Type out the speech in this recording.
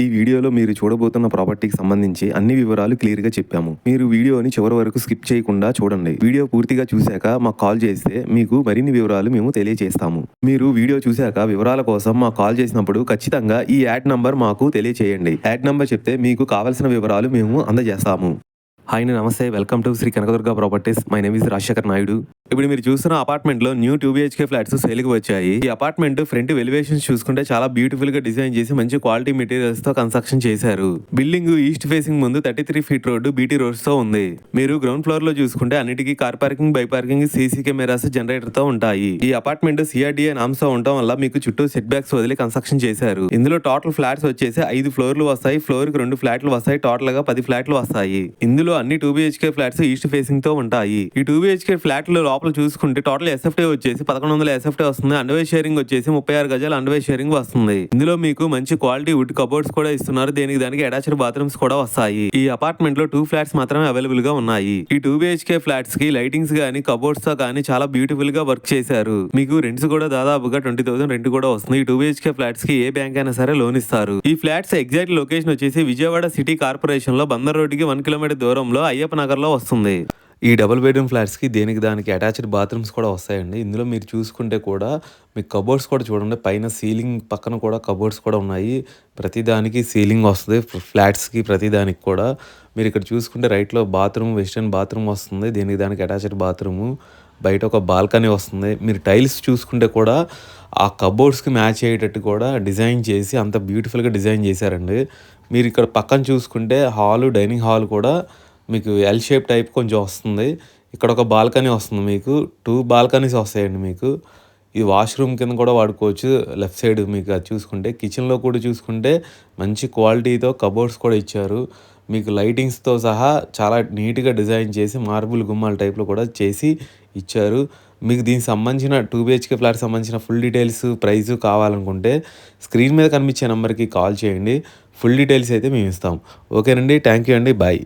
ఈ వీడియోలో మీరు చూడబోతున్న ప్రాపర్టీకి సంబంధించి అన్ని వివరాలు క్లియర్గా చెప్పాము. మీరు వీడియోని చివరి వరకు స్కిప్ చేయకుండా చూడండి. వీడియో పూర్తిగా చూశాక మాకు కాల్ చేస్తే మీకు మరిన్ని వివరాలు మేము తెలియజేస్తాము మీరు వీడియో చూశాక వివరాల కోసం మాకు కాల్ చేసినప్పుడు ఖచ్చితంగా ఈ యాడ్ నంబర్ మాకు తెలియచేయండి. యాడ్ నంబర్ చెప్తే మీకు కావలసిన వివరాలు మేము అందజేస్తాము. హాయ్ నమస్తే. Welcome to Shri Kanakadurga properties my name is Rajasekhar Naidu ఇప్పుడు మీరు చూస్తున్న అపార్ట్మెంట్లో న్యూ టూ బిహెచ్కే ఫ్లాట్స్ సేల్కి వచ్చాయి. ఈ అపార్ట్మెంట్ ఫ్రంట్ ఎలివేషన్స్ చూసుకుంటే చాలా బ్యూటిఫుల్గా డిజైన్ చేసి మంచి క్వాలిటీ మెటీరియల్స్తో కన్స్ట్రక్షన్ చేశారు. బిల్డింగ్ ఈస్ట్ ఫేసింగ్ ముందు thirty three feet road BT రోడ్స్తో ఉంది. మీరు గ్రౌండ్ ఫ్లోర్లో చూసుకుంటే అన్నిటికీ car parking bike parking CC cameras జనరేటర్తో ఉంటాయి. ఈ అపార్ట్మెంట్ సిఆర్డిఏ నామ్స్తో ఉండటం వల్ల మీకు చుట్టూ సెట్ బ్యాక్స్ వదిలి కన్స్ట్రక్షన్ చేశారు. ఇందులో టోటల్ ఫ్లాట్స్ వచ్చేసి ఐదు ఫ్లోర్లు వస్తాయి. ఫ్లోర్కి రెండు ఫ్లాట్లు వస్తాయి. టోటల్గా పది ఫ్లాట్లు వస్తాయి. ఇందులో అన్ని టూ బిహెచ్కే ఫ్లాట్స్ ఈస్ట్ ఫేసింగ్తో ఉంటాయి. ఈ టూ బిహెచ్కే ఫ్లాట్లు లోపల చూసుకుంటే టోటల్ ఎస్ఎఫ్టీ వచ్చేసి పదకొండు వందల ఎస్ఎఫ్టీ వస్తుంది. అండర్వే షేరింగ్ వచ్చేసి ముప్పై ఆరు గజాల అండర్వే షేరింగ్ వస్తుంది. ఇందులో మీకు మంచి క్వాలిటీ వుడ్ కబోర్డ్స్ కూడా ఇస్తున్నారు. దీనికి దానికి అటాచ్డ్ బాత్రూమ్స్ కూడా వస్తాయి. ఈ అపార్ట్మెంట్లో టూ ఫ్లాట్స్ మాత్రమే అవైలబుల్గా ఉన్నాయి. ఈ టూ బిహెచ్కే ఫ్లాట్స్కి లైటింగ్స్ గానీ కబోర్డ్స్తో కానీ చాలా బ్యూటిఫుల్గా వర్క్ చేశారు. మీకు రెంట్స్ కూడా దాదాపుగా ట్వంటీ థౌసండ్ రెంట్ కూడా వస్తుంది. ఈ టూ బిహెచ్కే ఫ్లాట్స్కి ఏ బ్యాంక్ అయినా సరే లోన్ ఇస్తారు. ఈ ఫ్లాట్స్ ఎగ్జాక్ట్ లొకేషన్ వచ్చేసి విజయవాడ సిటీ కార్పొరేషన్లో బందర్ రోడ్డుకి వన్ కిలోమీటర్ దూరం దూరంలో అయ్యప్ప నగర్లో వస్తుంది. ఈ డబుల్ బెడ్రూమ్ ఫ్లాట్స్కి దేనికి దానికి అటాచ్డ్ బాత్రూమ్స్ కూడా వస్తాయండి. ఇందులో మీరు చూసుకుంటే కూడా మీకు కబోర్డ్స్ కూడా చూడండి. పైన సీలింగ్ పక్కన కూడా కబోర్డ్స్ కూడా ఉన్నాయి. ప్రతి దానికి సీలింగ్ వస్తుంది. ఫ్లాట్స్కి ప్రతి దానికి కూడా. మీరు ఇక్కడ చూసుకుంటే రైట్లో బాత్రూమ్ వెస్టర్న్ బాత్రూమ్ వస్తుంది. దేనికి దానికి అటాచ్డ్ బాత్రూము. బయట ఒక బాల్కనీ వస్తుంది. మీరు టైల్స్ చూసుకుంటే కూడా ఆ కబోర్డ్స్కి మ్యాచ్ అయ్యేటట్టు కూడా డిజైన్ చేసి అంత బ్యూటిఫుల్గా డిజైన్ చేశారండి. మీరు ఇక్కడ పక్కన చూసుకుంటే హాలు డైనింగ్ హాల్ కూడా మీకు ఎల్ షేప్ టైప్ కొంచెం వస్తుంది. ఇక్కడ ఒక బాల్కనీ వస్తుంది మీకు. టూ బాల్కనీస్ వస్తాయండి మీకు. ఈ వాష్రూమ్ కింద కూడా వాడుకోవచ్చు. లెఫ్ట్ సైడ్ మీకు అది చూసుకుంటే కిచెన్లో కూడా చూసుకుంటే మంచి క్వాలిటీతో కబోర్డ్స్ కూడా ఇచ్చారు. మీకు లైటింగ్స్తో సహా చాలా నీట్గా డిజైన్ చేసి మార్బుల్ గుమ్మాల టైప్లో కూడా చేసి ఇచ్చారు. మీకు దీనికి సంబంధించిన టూ బిహెచ్కే ఫ్లాట్ సంబంధించిన ఫుల్ డీటెయిల్స్ ప్రైస్ కావాలనుకుంటే స్క్రీన్ మీద కనిపించే నెంబర్కి కాల్ చేయండి. ఫుల్ డీటెయిల్స్ అయితే మేము ఇస్తాం. ఓకేనండి థ్యాంక్ యూ అండి. బాయ్